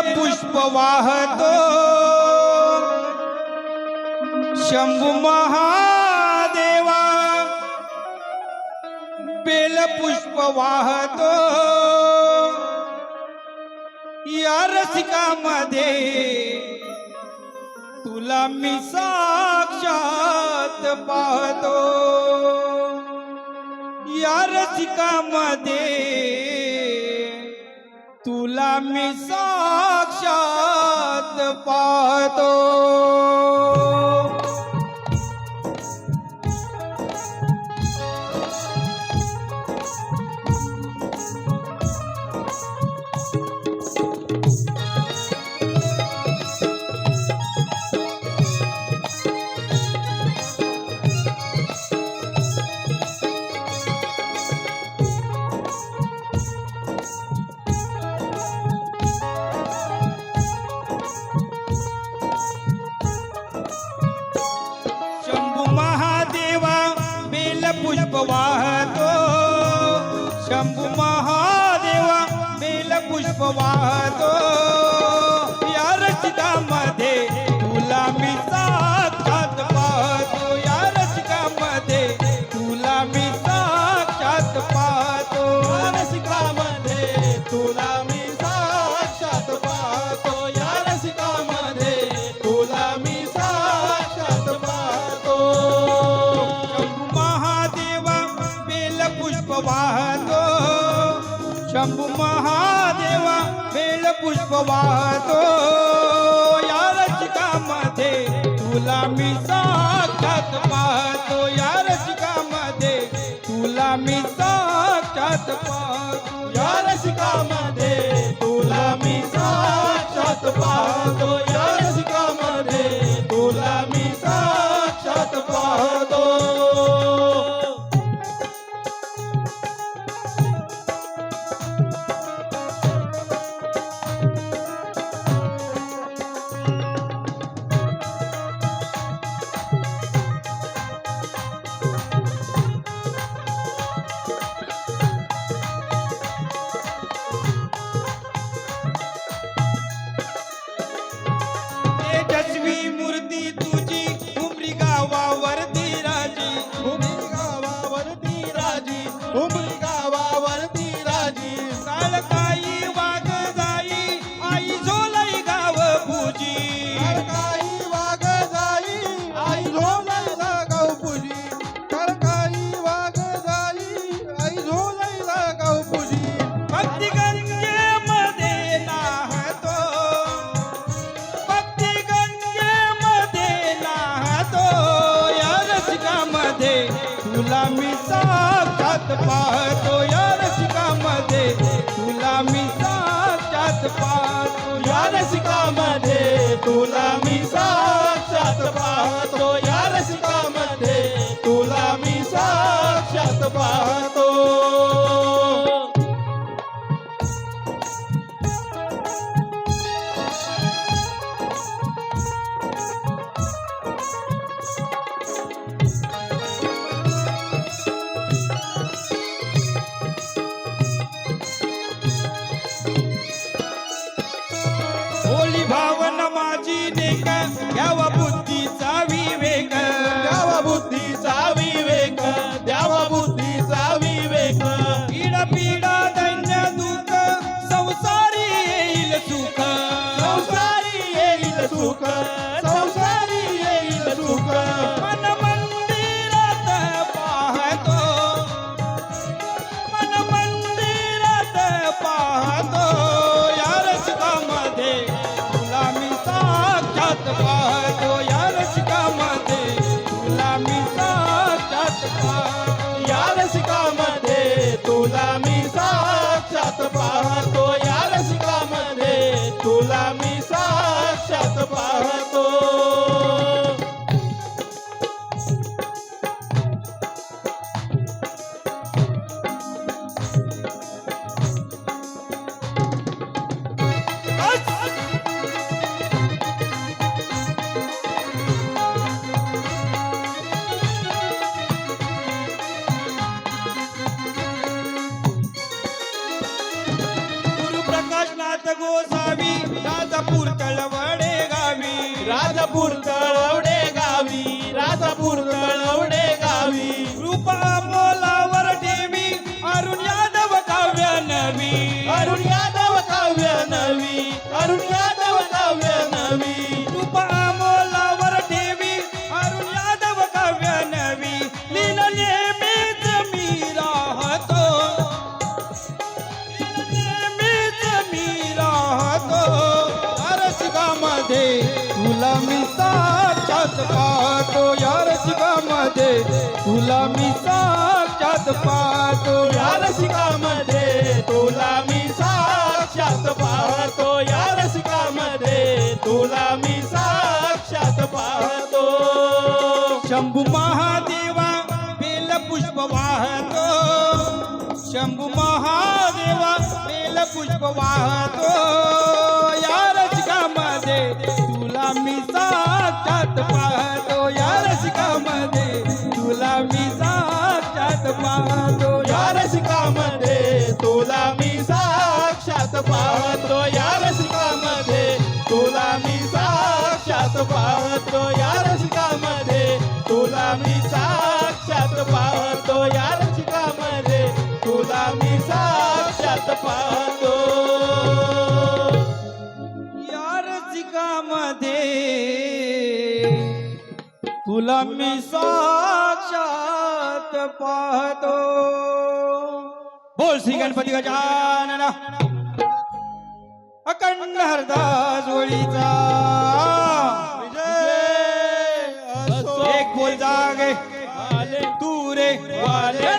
पुष्प वाहतो. शंभू महादेवा बेल पुष्प वाहतो. या रसिकामध्ये तुला मी साक्षात पाहतो. या रसिकामध्ये तुला मी साक्षात पाहतो. पुष्प वाहतो शंभु महादेवा बेल पुष्प वाहतो या रचितामध्ये पुष्प वाहतो या रसिकामध्ये तुला मी साक्षात पाहतो. या रसिकामध्ये तुला मी साक्षात मध्ये तुला मी सा राजापूर तळवडे गावी. राजापूर तळ साक्षात पाहतो या रसिकामध्ये तुला मी साक्षात पाहतो. या रसिकामध्ये तुला मी साक्षात पाहतो. या रसिकामध्ये तुला मी साक्षात पाहतो. शंभू महादेवा बेल पुष्प वाहतो. शंभू महादेवा बेल पुष्प वाहतो. या रसिकामध्ये तुला मी साक्षात पाहतो या रसिकामध्ये. तुला मी साक्षात पाहतो. तुला मी साक्षात पाहतो. बोल श्री गणपती गजानन. अखंड हरदास ओळीचा एक बोल जागे. तू रे वाले.